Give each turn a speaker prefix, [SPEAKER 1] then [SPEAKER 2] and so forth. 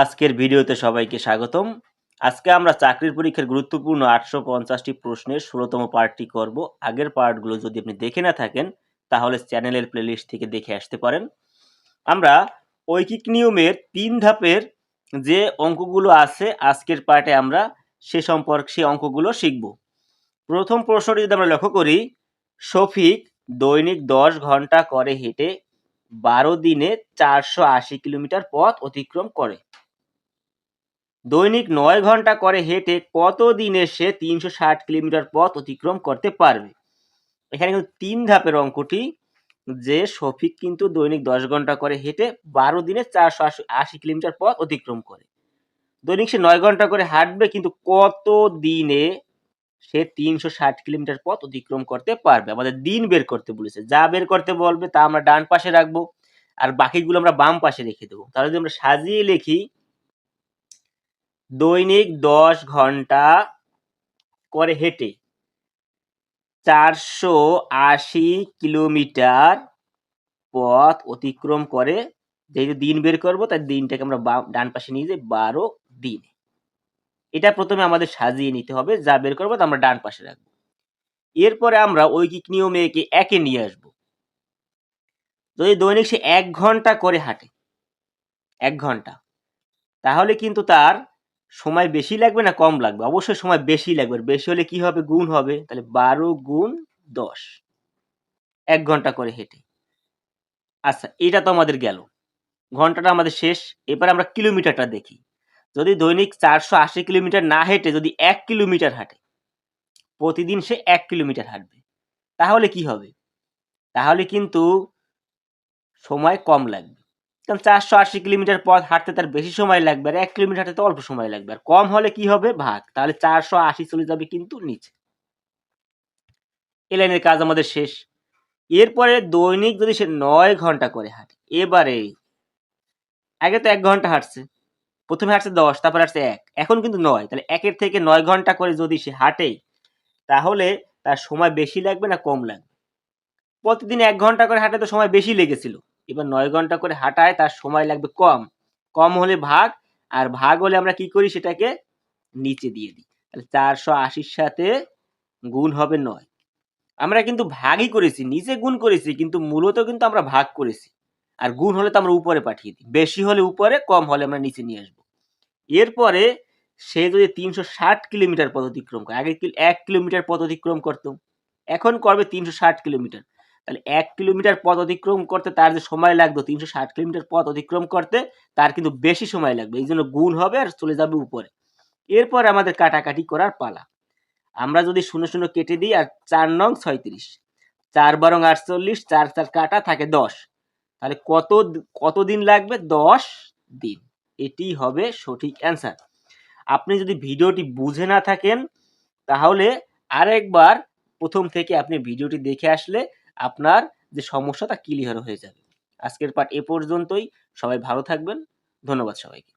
[SPEAKER 1] আজকের ভিডিওতে সবাইকে স্বাগতম। আজকে আমরা চাকরির পরীক্ষার গুরুত্বপূর্ণ আটশো পঞ্চাশটি প্রশ্নের ষোলোতম পার্টটি করব। আগের পার্টগুলো যদি আপনি দেখে না থাকেন, তাহলে চ্যানেলের প্লেলিস্ট থেকে দেখে আসতে পারেন। আমরা ঐকিক নিয়মের তিন ধাপের যে অঙ্কগুলো আছে, আজকের পার্টে আমরা সে সম্পর্কে সেই অঙ্কগুলো শিখব। প্রথম প্রশ্নটি যদি আমরা লক্ষ্য করি, শফিক দৈনিক দশ ঘণ্টা করে হেঁটে বারো দিনে চারশো আশি কিলোমিটার পথ অতিক্রম করে। দৈনিক নয় ঘণ্টা করে হেঁটে কত দিনে সে তিনশো ষাট কিলোমিটার পথ অতিক্রম করতে পারবে? এখানে কিন্তু তিন ধাপের অঙ্কটি, যে শফিক কিন্তু দৈনিক দশ ঘণ্টা করে হেঁটে বারো দিনে চারশো আশি কিলোমিটার পথ অতিক্রম করে। দৈনিক সে নয় ঘণ্টা করে হাঁটবে, কিন্তু কত দিনে সে তিনশো ষাট কিলোমিটার পথ অতিক্রম করতে পারবে? আমাদের দিন বের করতে বলেছে। যা বের করতে বলবে তা আমরা ডান পাশে রাখব, আর বাকিগুলো আমরা বাম পাশে রেখে দেবো। তাহলে যদি আমরা সাজিয়ে লিখি দৈনিক দশ ঘণ্টা করে হেঁটে চারশো আশি কিলোমিটার পথ অতিক্রম করে, যেহেতু দিন বের করব, তাই দিনটাকে আমরা ডান পাশে নিয়ে যাই, বারো দিন। এটা প্রথমে আমাদের সাজিয়ে নিতে হবে, যা বের করব তা আমরা ডান পাশে রাখব। এরপরে আমরা ঐকিক নিয়মে একে একে নিয়ে আসব। যদি দৈনিক সে এক ঘণ্টা করে হাঁটে, এক ঘণ্টা, তাহলে কিন্তু তার সময় বেশি লাগবে না কম লাগবে? অবশ্যই সময় বেশি লাগবে। বেশি হলে কি হবে? গুণ হবে। তাহলে বারো গুণ দশ। এক ঘণ্টা করে হেঁটে। আচ্ছা এটা তো আমাদের গেল। ঘন্টাটা আমাদের শেষ। এবার আমরা কিলোমিটারটা দেখি। যদি দৈনিক চারশো আশি কিলোমিটার না হেঁটে, যদি এক কিলোমিটার হাঁটে, প্রতিদিন সে এক কিলোমিটার হাঁটবে। তাহলে কি হবে? তাহলে কিন্তু সময় কম লাগবে। কারণ চারশো আশি কিলোমিটার পথ হাঁটতে তার বেশি সময় লাগবে আর এক কিলোমিটার হাঁটতে অল্প সময় লাগবে। আর কম হলে কি হবে? ভাগ। তাহলে চারশো আশি চলে যাবে কিন্তু নিচে। এ লাইনের কাজ আমাদের শেষ। এরপরে দৈনিক যদি সে নয় ঘণ্টা করে হাঁটে, এবারে আগে তো এক ঘণ্টা হাঁটছে। প্রথমে হাঁটছে দশ, তারপর হাঁটছে এক। এখন কিন্তু নয়। তাহলে একের থেকে নয় ঘণ্টা করে যদি সে হাঁটে, তাহলে তার সময় বেশি লাগবে না কম লাগবে? প্রতিদিন এক ঘণ্টা করে হাঁটে তো সময় বেশি লেগেছিল। এবার নয় ঘণ্টা করে হাঁটায় তার সময় লাগবে কম। কম হলে ভাগ, আর ভাগ হলে আমরা কি করি সেটাকে নিচে দিয়ে দিই। তাহলে চারশো আশির সাথে গুণ হবে নয়। আমরা কিন্তু ভাগই করেছি, নিচে গুণ করেছি, কিন্তু মূলত কিন্তু আমরা ভাগ করেছি। আর গুণ হলে তো আমরা উপরে পাঠিয়ে দিই। বেশি হলে উপরে, কম হলে আমরা নিচে নিয়ে আসব। এরপরে সে যদি তিনশো ষাট কিলোমিটার পথ অতিক্রম করে, আগে এক কিলোমিটার পথ অতিক্রম করতো? এখন করবে তিনশো ষাট কিলোমিটার। তাহলে এক কিলোমিটার পথ অতিক্রম করতে তার যে সময় লাগতো তিনশো ষাট কিলোমিটার পথ অতিক্রম করতে তার কিন্তু বেশি সময় লাগবে। এই জন্য গুণ হবে আর চলে যাবে উপরে। এরপর আমাদের কাটাকাটি করার পালা। আমরা যদি শূন্য শূন্য কেটে দিই আর চার নং ছয়ত্রিশ, চার বারং আটচল্লিশ, চার চার কাটা থাকে দশ, তাহলে কত কত দিন লাগবে? দশ দিন। এটি হবে সঠিক অ্যান্সার। আপনি যদি ভিডিওটি বুঝে না থাকেন, তাহলে আরেকবার প্রথম থেকে আপনি ভিডিওটি দেখে আসলে আপনার যে সমস্যা তা ক্লিয়ার হয়ে যাবে। আজকের পাঠ এ পর্যন্তই। সবাই ভালো থাকবেন। ধন্যবাদ সবাইকে।